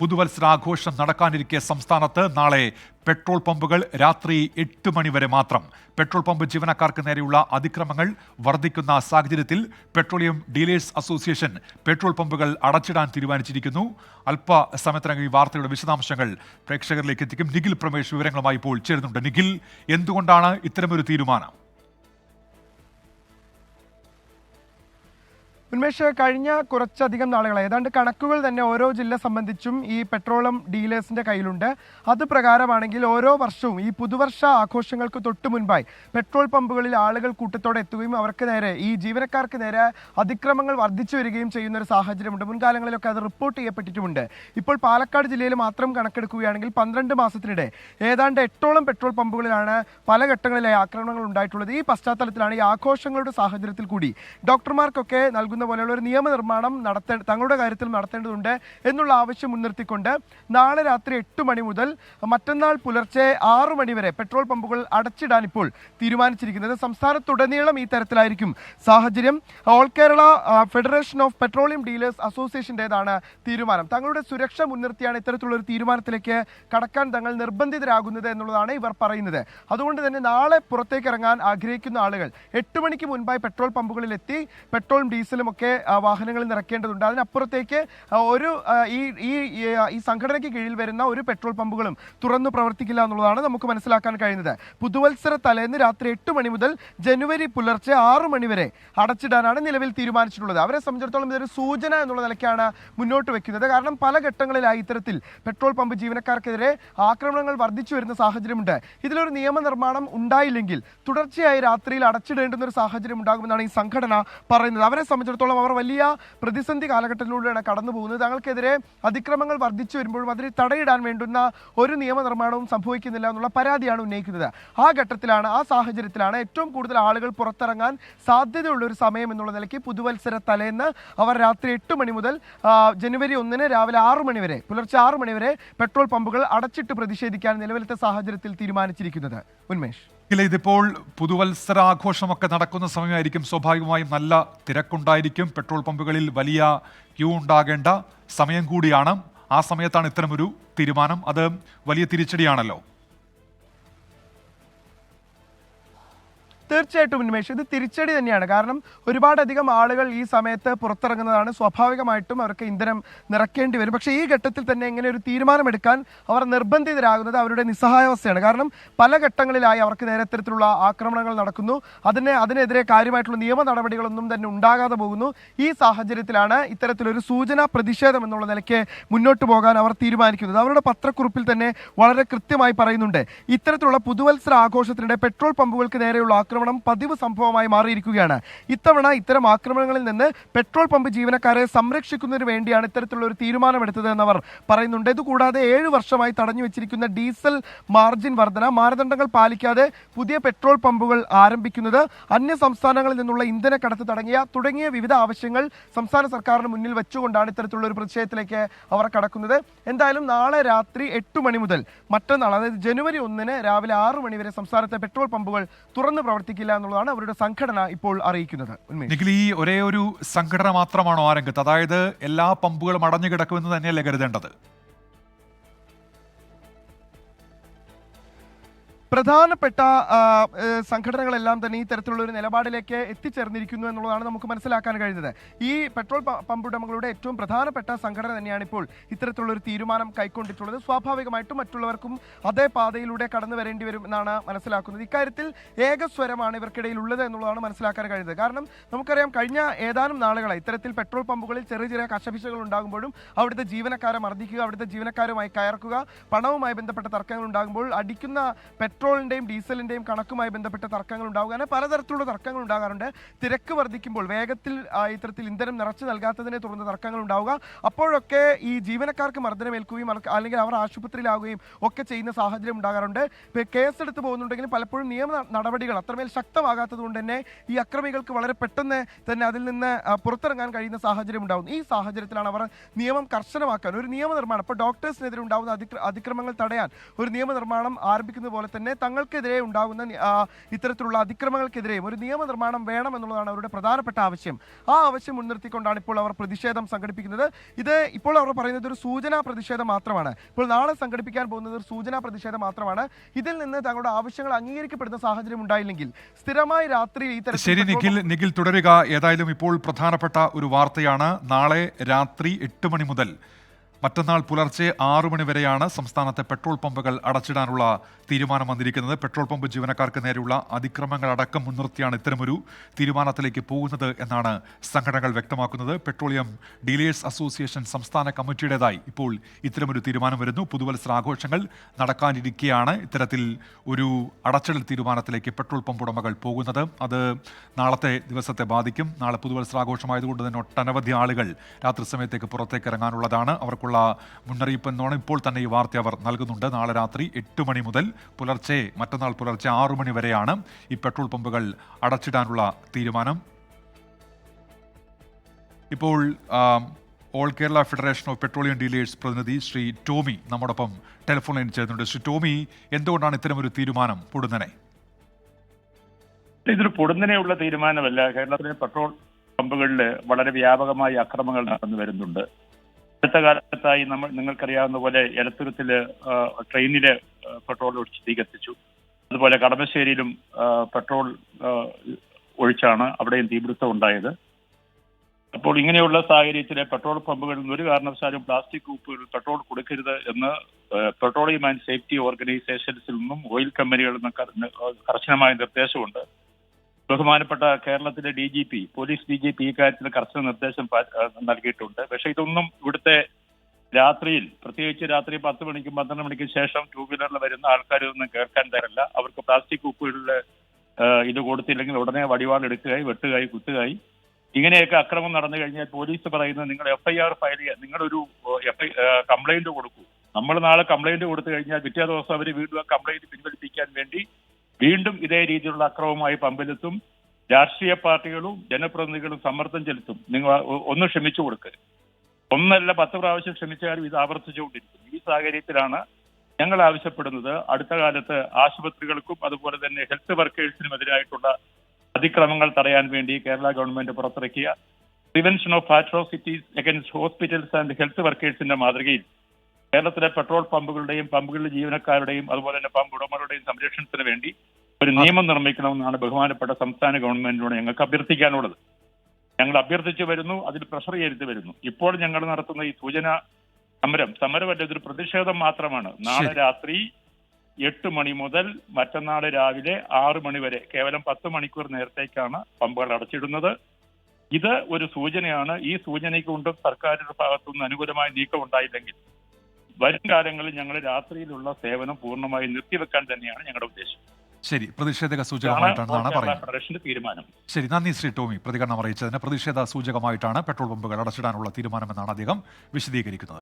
പുതുവത്സരാഘോഷം നടക്കാനിരിക്കെ സംസ്ഥാനത്ത് നാളെ പെട്രോൾ പമ്പുകൾ രാത്രി എട്ട് മണിവരെ മാത്രം. പെട്രോൾ പമ്പ് ജീവനക്കാർക്ക് നേരെയുള്ള അതിക്രമങ്ങൾ വർദ്ധിക്കുന്ന സാഹചര്യത്തിൽ പെട്രോളിയം ഡീലേഴ്സ് അസോസിയേഷൻ പെട്രോൾ പമ്പുകൾ അടച്ചിടാൻ തീരുമാനിച്ചിരിക്കുന്നു. അല്പസമയത്തിനകം ഈ വാർത്തയുടെ വിശദാംശങ്ങൾ പ്രേക്ഷകരിലേക്ക് എത്തിക്കും. നിഖിൽ പ്രമേഷ് വിവരങ്ങളുമായി ഇപ്പോൾ ചേരുന്നുണ്ട്. നിഖിൽ എന്തുകൊണ്ടാണ് ഇത്തരമൊരു തീരുമാനം? ഉന്മേഷ് കഴിഞ്ഞ കുറച്ചധികം നാളുകൾ ഏതാണ്ട് കണക്കുകൾ തന്നെ ഓരോ ജില്ല സംബന്ധിച്ചും ഈ പെട്രോളും ഡീലേഴ്സിന്റെ കയ്യിലുണ്ട്. അത് പ്രകാരമാണെങ്കിൽ ഓരോ വർഷവും ഈ പുതുവർഷ ആഘോഷങ്ങൾക്ക് തൊട്ടു മുൻപായി പെട്രോൾ പമ്പുകളിൽ ആളുകൾ കൂട്ടത്തോടെ എത്തുകയും അവർക്ക് നേരെ ഈ ജീവനക്കാർക്ക് നേരെ അതിക്രമങ്ങൾ വർദ്ധിച്ചു വരികയും ചെയ്യുന്ന ഒരു സാഹചര്യമുണ്ട്. മുൻകാലങ്ങളിലൊക്കെ അത് റിപ്പോർട്ട് ചെയ്യപ്പെട്ടിട്ടുമുണ്ട്. ഇപ്പോൾ പാലക്കാട് ജില്ലയിൽ മാത്രം കണക്കെടുക്കുകയാണെങ്കിൽ പന്ത്രണ്ട് മാസത്തിനിടെ ഏതാണ്ട് എട്ടോളം പെട്രോൾ പമ്പുകളിലാണ് പല ഘട്ടങ്ങളിലായി ആക്രമണങ്ങൾ ഉണ്ടായിട്ടുള്ളത്. ഈ പശ്ചാത്തലത്തിലാണ് ഈ ആഘോഷങ്ങളുടെ സാഹചര്യത്തിൽ കൂടി ഡോക്ടർമാർക്കൊക്കെ നൽകുന്ന പോലെയുള്ള ഒരു നിയമനിർമ്മാണം നടത്തേ തങ്ങളുടെ കാര്യത്തിൽ നടത്തേണ്ടതുണ്ട് എന്നുള്ള ആവശ്യം മുൻനിർത്തിക്കൊണ്ട് നാളെ രാത്രി എട്ട് മണി മുതൽ മറ്റന്നാൾ പുലർച്ചെ ആറു മണി വരെ പെട്രോൾ പമ്പുകൾ അടച്ചിടാൻ ഇപ്പോൾ തീരുമാനിച്ചിരിക്കുന്നത്. സംസ്ഥാനത്തുടനീളം ഈ തരത്തിലായിരിക്കും സാഹചര്യം. All Kerala federation of petroleum dealers അസോസിയേഷന്റെതാണ് തീരുമാനം. തങ്ങളുടെ സുരക്ഷ മുൻനിർത്തിയാണ് ഇത്തരത്തിലുള്ളൊരു തീരുമാനത്തിലേക്ക് കടക്കാൻ തങ്ങൾ നിർബന്ധിതരാകുന്നത് എന്നുള്ളതാണ് ഇവർ പറയുന്നത്. അതുകൊണ്ട് തന്നെ നാളെ പുറത്തേക്ക് ഇറങ്ങാൻ ആഗ്രഹിക്കുന്ന ആളുകൾ എട്ട് മണിക്ക് മുൻപായി പെട്രോൾ പമ്പുകളിലെത്തി പെട്രോളും ഡീസലും ഒക്കെ വാഹനങ്ങളിൽ നിറക്കേണ്ടതുണ്ട് അതിനപ്പുറത്തേക്ക് ഒരു ഈ ഈ ഈ സംഘടനയ്ക്ക് കീഴിൽ വരുന്ന ഒരു പെട്രോൾ പമ്പുകളും തുറന്നു പ്രവർത്തിക്കില്ല എന്നുള്ളതാണ് നമുക്ക് മനസ്സിലാക്കാൻ കഴിയുന്നത്. പുതുവത്സര തലേന്ന് രാത്രി എട്ട് മണി മുതൽ ജനുവരി പുലർച്ചെ ആറ് മണി വരെ അടച്ചിടാനാണ് നിലവിൽ തീരുമാനിച്ചിട്ടുള്ളത്. അവരെ സംബന്ധിച്ചിടത്തോളം ഇതൊരു സൂചന എന്നുള്ള നിലയ്ക്കാണ് മുന്നോട്ട് വെക്കുന്നത്. കാരണം പല ഘട്ടങ്ങളിലായി ഇത്തരത്തിൽ പെട്രോൾ പമ്പ് ജീവനക്കാർക്കെതിരെ ആക്രമണങ്ങൾ വർദ്ധിച്ചു വരുന്ന സാഹചര്യമുണ്ട്. ഇതിലൊരു നിയമനിർമ്മാണം ഉണ്ടായില്ലെങ്കിൽ തുടർച്ചയായി രാത്രിയിൽ അടച്ചിടേണ്ടുന്ന ഒരു സാഹചര്യം ഉണ്ടാകുമെന്നാണ് ഈ സംഘടന പറയുന്നത്. അവരെ സംബന്ധിച്ചിടത്തോളം അവർ വലിയ പ്രതിസന്ധി കാലഘട്ടത്തിലൂടെയാണ് കടന്നു പോകുന്നത്. തങ്ങൾക്കെതിരെ അതിക്രമങ്ങൾ വർദ്ധിച്ചു വരുമ്പോഴും അതിന് തടയിടാൻ വേണ്ടുന്ന ഒരു നിയമനിർമ്മാണവും സംഭവിക്കുന്നില്ല എന്നുള്ള പരാതിയാണ് ഉന്നയിക്കുന്നത്. ആ ഘട്ടത്തിലാണ് ആ സാഹചര്യത്തിലാണ് ഏറ്റവും കൂടുതൽ ആളുകൾ പുറത്തിറങ്ങാൻ സാധ്യതയുള്ള ഒരു സമയം എന്നുള്ള നിലയ്ക്ക് പുതുവത്സര തലേന്ന് അവർ രാത്രി എട്ട് മണി മുതൽ ജനുവരി ഒന്നിന് രാവിലെ ആറു മണി വരെ പുലർച്ചെ ആറു മണി വരെ പെട്രോൾ പമ്പുകൾ അടച്ചിട്ട് പ്രതിഷേധിക്കാൻ നിലവിലത്തെ സാഹചര്യത്തിൽ തീരുമാനിച്ചിരിക്കുന്നത്. ഉന്മേഷ്. ഇല്ല ഇതിപ്പോൾ പുതുവത്സരാഘോഷമൊക്കെ നടക്കുന്ന സമയമായിരിക്കും. സ്വാഭാവികമായും നല്ല തിരക്കുണ്ടായിരിക്കും. പെട്രോൾ പമ്പുകളിൽ വലിയ ക്യൂ ഉണ്ടാകേണ്ട സമയം കൂടിയാണ്. ആ സമയത്താണ് ഇത്തരമൊരു തീരുമാനം. അത് വലിയ തിരിച്ചടിയാണല്ലോ. തീർച്ചയായിട്ടും ഉന്മേഷ് ഇത് തിരിച്ചടി തന്നെയാണ്. കാരണം ഒരുപാടധികം ആളുകൾ ഈ സമയത്ത് പുറത്തിറങ്ങുന്നതാണ്. സ്വാഭാവികമായിട്ടും അവർക്ക് ഇന്ധനം നിറക്കേണ്ടി വരും. പക്ഷേ ഈ ഘട്ടത്തിൽ തന്നെ ഇങ്ങനെ ഒരു തീരുമാനമെടുക്കാൻ അവർ നിർബന്ധിതരാകുന്നത് അവരുടെ നിസ്സഹായാവസ്ഥയാണ്. കാരണം പല ഘട്ടങ്ങളിലായി അവർക്ക് നേരെ ഇത്തരത്തിലുള്ള ആക്രമണങ്ങൾ നടക്കുന്നു. അതിനെ അതിനെതിരെ കാര്യമായിട്ടുള്ള നിയമ നടപടികളൊന്നും തന്നെ ഉണ്ടാകാതെ പോകുന്നു. ഈ സാഹചര്യത്തിലാണ് ഇത്തരത്തിലൊരു സൂചനാ പ്രതിഷേധം എന്നുള്ള നിലയ്ക്ക് മുന്നോട്ട് പോകാൻ അവർ തീരുമാനിക്കുന്നത്. അവരുടെ പത്രക്കുറിപ്പിൽ തന്നെ വളരെ കൃത്യമായി പറയുന്നുണ്ട്. ഇത്തരത്തിലുള്ള പുതുവത്സര ആഘോഷത്തിനിടെ പെട്രോൾ പമ്പുകൾക്ക് നേരെയുള്ള ആക്രമണം പതിവ് സംഭവമായി മാറിയിരിക്കുകയാണ്. ഇത്തവണ ഇത്തരം ആക്രമണങ്ങളിൽ നിന്ന് പെട്രോൾ പമ്പ് ജീവനക്കാരെ സംരക്ഷിക്കുന്നതിന് വേണ്ടിയാണ് ഇത്തരത്തിലുള്ള ഒരു തീരുമാനമെടുത്തത് എന്നവർ പറയുന്നുണ്ട്. ഇതുകൂടാതെ ഏഴ് വർഷമായി തടഞ്ഞു വെച്ചിരിക്കുന്ന ഡീസൽ മാർജിൻ വർധന മാനദണ്ഡങ്ങൾ പാലിക്കാതെ പുതിയ പെട്രോൾ പമ്പുകൾ ആരംഭിക്കുന്നത് അന്യ സംസ്ഥാനങ്ങളിൽ നിന്നുള്ള ഇന്ധന കടത്ത് തുടങ്ങിയ തുടങ്ങിയ വിവിധ ആവശ്യങ്ങൾ സംസ്ഥാന സർക്കാരിന് മുന്നിൽ വെച്ചുകൊണ്ടാണ് ഇത്തരത്തിലുള്ള ഒരു പ്രതിഷേധത്തിലേക്ക് അവർ കടക്കുന്നത്. എന്തായാലും നാളെ രാത്രി എട്ട് മണി മുതൽ മറ്റന്നാൾ അതായത് ജനുവരി ഒന്നിന് രാവിലെ ആറ് മണി വരെ സംസ്ഥാനത്തെ പെട്രോൾ പമ്പുകൾ തുറന്ന് പ്രവർത്തിക്കില്ല എന്നുള്ളതാണ് അവരുടെ സംഘടന ഇപ്പോൾ അറിയിക്കുന്നത്. ഈ ഒരേ ഒരു സംഘടന മാത്രമാണോ ആ രംഗത്ത്? അതായത് എല്ലാ പമ്പുകളും അടഞ്ഞു കിടക്കുമെന്ന് തന്നെയല്ലേ കരുതേണ്ടത്? പ്രധാനപ്പെട്ട സംഘടനകളെല്ലാം തന്നെ ഈ തരത്തിലുള്ള ഒരു നിലപാടിലേക്ക് എത്തിച്ചേർന്നിരിക്കുന്നു എന്നുള്ളതാണ് നമുക്ക് മനസ്സിലാക്കാൻ കഴിയുന്നത് ഈ പെട്രോൾ പമ്പ് ഉടമകളുടെ ഏറ്റവും പ്രധാനപ്പെട്ട സംഘടന തന്നെയാണ് ഇപ്പോൾ ഇത്തരത്തിലുള്ള ഒരു തീരുമാനം കൈക്കൊണ്ടിട്ടുള്ളത്. സ്വാഭാവികമായിട്ടും മറ്റുള്ളവർക്കും അതേ പാതയിലൂടെ കടന്നു വരേണ്ടി വരും എന്നാണ് മനസ്സിലാക്കുന്നത്. ഇക്കാര്യത്തിൽ ഏകസ്വരമാണ് ഇവർക്കിടയിൽ ഉള്ളത് എന്നുള്ളതാണ് മനസ്സിലാക്കാൻ കഴിയുന്നത്. കാരണം നമുക്കറിയാം കഴിഞ്ഞ ഏതാനും നാളുകളായി ഇത്തരത്തിൽ പെട്രോൾ പമ്പുകളിൽ ചെറിയ ചെറിയ കശപിശകൾ ഉണ്ടാകുമ്പോഴും അവിടുത്തെ ജീവനക്കാരെ മർദ്ദിക്കുക അവിടുത്തെ ജീവനക്കാരുമായി കയർക്കുക പണവുമായി ബന്ധപ്പെട്ട തർക്കങ്ങൾ ഉണ്ടാകുമ്പോൾ അടിക്കുന്ന പെട്രോളിന്റെയും ഡീസലിന്റെയും കണക്കുമായി ബന്ധപ്പെട്ട തർക്കങ്ങൾ ഉണ്ടാവുക. അങ്ങനെ പലതരത്തിലുള്ള തർക്കങ്ങൾ ഉണ്ടാകാറുണ്ട്. തിരക്ക് വർദ്ധിക്കുമ്പോൾ വേഗത്തിൽ ഇത്തരത്തിൽ ഇന്ധനം നിറച്ചു നൽകാത്തതിനെ തുടർന്ന് തർക്കങ്ങൾ ഉണ്ടാവുക. അപ്പോഴൊക്കെ ഈ ജീവനക്കാർക്ക് മർദ്ദനമേൽക്കുകയും അല്ലെങ്കിൽ അവർ ആശുപത്രിയിലാവുകയും ഒക്കെ ചെയ്യുന്ന സാഹചര്യം ഉണ്ടാകാറുണ്ട്. കേസ് കേസെടുത്ത് പോകുന്നുണ്ടെങ്കിലും പലപ്പോഴും നിയമ നടപടികൾ അത്രമേൽ ശക്തമാകാത്തത് കൊണ്ട് തന്നെ ഈ അക്രമികൾക്ക് വളരെ പെട്ടെന്ന് തന്നെ അതിൽ നിന്ന് പുറത്തിറങ്ങാൻ കഴിയുന്ന സാഹചര്യം ഉണ്ടാകുന്നു ഈ സാഹചര്യത്തിലാണ് അവർ നിയമം കർശനമാക്കാൻ ഒരു നിയമനിർമ്മാണം. ഇപ്പോൾ ഡോക്ടേഴ്സിനെതിരെ ഉണ്ടാകുന്ന അതിക്ര അതിക്രമങ്ങൾ തടയാൻ ഒരു നിയമനിർമ്മാണം ആരംഭിക്കുന്നത് പോലെ തന്നെ തന്നെ തങ്ങൾക്കെതിരെ ഉണ്ടാകുന്ന ഇത്തരത്തിലുള്ള അതിക്രമങ്ങൾക്കെതിരെയും ഒരു നിയമനിർമ്മാണം വേണം എന്നുള്ളതാണ് അവരുടെ പ്രധാനപ്പെട്ട ആവശ്യം. ആ ആവശ്യം മുൻനിർത്തിക്കൊണ്ടാണ് ഇപ്പോൾ അവർ പ്രതിഷേധം സംഘടിപ്പിക്കുന്നത്. ഇത് ഇപ്പോൾ അവർ പറയുന്നത് ഒരു സൂചനാ പ്രതിഷേധം മാത്രമാണ്. ഇപ്പോൾ നാളെ സംഘടിപ്പിക്കാൻ പോകുന്നത് ഒരു സൂചനാ പ്രതിഷേധം മാത്രമാണ്. ഇതിൽ നിന്ന് തങ്ങളുടെ ആവശ്യങ്ങൾ അംഗീകരിക്കപ്പെടുന്ന സാഹചര്യം ഉണ്ടായില്ലെങ്കിൽ സ്ഥിരമായി രാത്രി ഈ തരത്തിൽ ശരി നിഖിൽ നിഖിൽ തുടരുക. ഏതായാലും ഇപ്പോൾ പ്രധാനപ്പെട്ട ഒരു വാർത്തയാണ് നാളെ രാത്രി എട്ട് മണി മുതൽ മറ്റന്നാൾ പുലർച്ചെ ആറു മണിവരെയാണ് സംസ്ഥാനത്തെ പെട്രോൾ പമ്പുകൾ അടച്ചിടാനുള്ള തീരുമാനം വന്നിരിക്കുന്നത് പെട്രോൾ പമ്പ് ജീവനക്കാർക്ക് നേരെയുള്ള അതിക്രമങ്ങൾ അടക്കം മുൻനിർത്തിയാണ് ഇത്തരമൊരു തീരുമാനത്തിലേക്ക് പോകുന്നത് എന്നാണ് സംഘടനകൾ വ്യക്തമാക്കുന്നത്. പെട്രോളിയം ഡീലേഴ്സ് അസോസിയേഷൻ സംസ്ഥാന കമ്മിറ്റിയുടേതായി ഇപ്പോൾ ഇത്തരമൊരു തീരുമാനം വരുന്നു. പുതുവത്സര ആഘോഷങ്ങൾ നടക്കാനിരിക്കെയാണ് ഇത്തരത്തിൽ ഒരു അടച്ചിടൽ തീരുമാനത്തിലേക്ക് പെട്രോൾ പമ്പ് ഉടമകൾ പോകുന്നത്. അത് നാളത്തെ ദിവസത്തെ ബാധിക്കും. നാളെ പുതുവത്സരാഘോഷമായതുകൊണ്ട് തന്നെ ഒട്ടനവധി ആളുകൾ രാത്രി സമയത്തേക്ക് പുറത്തേക്ക് ഇറങ്ങാനുള്ളതാണ്. അവർക്കുള്ള മുന്നറിയിപ്പ് എന്നോണം ഇപ്പോൾ തന്നെ ഈ വാർത്ത അവർ നൽകുന്നുണ്ട്. നാളെ രാത്രി എട്ട് മണി മുതൽ പുലർച്ചെ മറ്റന്നാൾ പുലർച്ചെ ആറു മണി വരെയാണ് ഈ പെട്രോൾ പമ്പുകൾ അടച്ചിടാനുള്ള തീരുമാനം. ഇപ്പോൾ all Kerala federation of petroleum dealers പ്രതിനിധി ശ്രീ ടോമി നമ്മോടൊപ്പം ടെലിഫോൺ ലൈൻ ചേർന്നുണ്ട് ശ്രീ ടോമി എന്തുകൊണ്ടാണ് ഇത്തരമൊരു തീരുമാനം പൊടുന്നനെ? ഇതൊരു പൊടുന്നനെയുള്ള തീരുമാനമല്ല. കേരളത്തിലെ പെട്രോൾ പമ്പുകളിൽ വളരെ വ്യാപകമായി അക്രമങ്ങൾ നടന്നു വരുന്നുണ്ട്. അടുത്ത കാലത്തായി നമ്മൾ നിങ്ങൾക്കറിയാവുന്ന പോലെ എലത്തുരത്തിൽ ട്രെയിനിലെ പെട്രോൾ ഒഴിച്ച് തീ കത്തിച്ചു അതുപോലെ കടമശ്ശേരിയിലും പെട്രോൾ ഒഴിച്ചാണ് അവിടെയും തീപിടുത്തം ഉണ്ടായത്. അപ്പോൾ ഇങ്ങനെയുള്ള സാഹചര്യത്തിൽ പെട്രോൾ പമ്പുകളിൽ നിന്ന് ഒരു കാരണവശാലും പ്ലാസ്റ്റിക് കൂപ്പുകൾ പെട്രോൾ കൊടുക്കരുത് എന്ന് പെട്രോളിയം ആൻഡ് സേഫ്റ്റി ഓർഗനൈസേഷൻസിൽ നിന്നും ഓയിൽ കമ്പനികളിൽ നിന്നും കർ- കർശനമായ നിർദ്ദേശമുണ്ട്. ബഹുമാനപ്പെട്ട കേരളത്തിലെ D G P police D G P ഇക്കാര്യത്തിൽ കർശന നിർദ്ദേശം നൽകിയിട്ടുണ്ട്. പക്ഷെ ഇതൊന്നും ഇവിടുത്തെ രാത്രിയിൽ പ്രത്യേകിച്ച് രാത്രി പത്ത് മണിക്കും പന്ത്രണ്ട് മണിക്കും ശേഷം ടൂ വീലറിൽ വരുന്ന ആൾക്കാരൊന്നും കേൾക്കാൻ തരല്ല അവർക്ക് പ്ലാസ്റ്റിക് ഉപ്പുകളിൽ ഇത് കൊടുത്തില്ലെങ്കിൽ ഉടനെ വടിവാൾ എടുക്കുകയായി വെട്ടുകയായി കുത്തുകയായി ഇങ്ങനെയൊക്കെ അക്രമം നടന്നു കഴിഞ്ഞാൽ പോലീസ് പറയുന്നത് നിങ്ങൾ എഫ്ഐആർ ഫയൽ ചെയ്യുക നിങ്ങളൊരു എഫ് ഐ കംപ്ലൈന്റ് കൊടുക്കൂ. നമ്മൾ നാളെ കംപ്ലൈന്റ് കൊടുത്തു കഴിഞ്ഞാൽ പിറ്റേ ദിവസം അവർ വീണ്ടും ആ കംപ്ലൈന്റ് പിൻവലിപ്പിക്കാൻ വേണ്ടി വീണ്ടും ഇതേ രീതിയിലുള്ള അക്രമവുമായി പമ്പിലെത്തും രാഷ്ട്രീയ പാർട്ടികളും ജനപ്രതിനിധികളും സമ്മർദ്ദം ചെലുത്തും. നിങ്ങൾ ഒന്ന് ക്ഷമിച്ചു കൊടുക്കുക ഒന്നല്ല പത്ത് പ്രാവശ്യം ക്ഷമിച്ചാലും ഇത് ആവർത്തിച്ചുകൊണ്ടിരിക്കും. ഈ സാഹചര്യത്തിലാണ് ഞങ്ങൾ ആവശ്യപ്പെടുന്നത്. അടുത്ത കാലത്ത് ആശുപത്രികൾക്കും അതുപോലെ തന്നെ ഹെൽത്ത് വർക്കേഴ്സിനും എതിരായിട്ടുള്ള അതിക്രമങ്ങൾ തടയാൻ വേണ്ടി കേരള ഗവൺമെന്റ് പുറത്തിറക്കിയ prevention of atrocities against hospitals and health വർക്കേഴ്സിന്റെ മാതൃകയിൽ കേരളത്തിലെ പെട്രോൾ പമ്പുകളുടെയും പമ്പുകളിലെ ജീവനക്കാരുടെയും അതുപോലെ തന്നെ പമ്പ് ഉടമകളുടെയും സംരക്ഷണത്തിന് വേണ്ടി ഒരു നിയമം നിർമ്മിക്കണമെന്നാണ് ബഹുമാനപ്പെട്ട സംസ്ഥാന ഗവൺമെന്റിനോട് ഞങ്ങൾക്ക് അഭ്യർത്ഥിക്കാനുള്ളത്. ഞങ്ങൾ അഭ്യർത്ഥിച്ചു വരുന്നു അതിൽ പ്രഷർ ചെയ്ത് വരുന്നു. ഇപ്പോൾ ഞങ്ങൾ നടത്തുന്ന ഈ സൂചന സമരം സമരമല്ല ഇതൊരു പ്രതിഷേധം മാത്രമാണ്. നാളെ രാത്രി എട്ട് മണി മുതൽ മറ്റന്നാൾ രാവിലെ ആറ് മണി വരെ കേവലം പത്ത് മണിക്കൂർ നേരത്തേക്കാണ് പമ്പുകൾ അടച്ചിടുന്നത്. ഇത് ഒരു സൂചനയാണ്. ഈ സൂചനയ്ക്ക് കൊണ്ട് സർക്കാരിന്റെ ഭാഗത്തുനിന്ന് അനുകൂലമായ നീക്കം ഉണ്ടായില്ലെങ്കിൽ വരും കാലങ്ങളിൽ ഞങ്ങൾ രാത്രിയിലുള്ള സേവനം പൂർണമായി നിർത്തിവെക്കാൻ തന്നെയാണ് ഞങ്ങളുടെ ഉദ്ദേശം. ശരി പ്രതിഷേധക സൂചകമായിട്ടാണ് പറയുന്നത്. തീരുമാനം. ശരി നന്ദി ശ്രീ ടോമി. പ്രതികരണം അറിയിച്ചതിന് പ്രതിഷേധ സൂചകമായിട്ടാണ് പെട്രോൾ പമ്പുകൾ അടച്ചിടാനുള്ള തീരുമാനമെന്നാണ് അദ്ദേഹം വിശദീകരിക്കുന്നത്.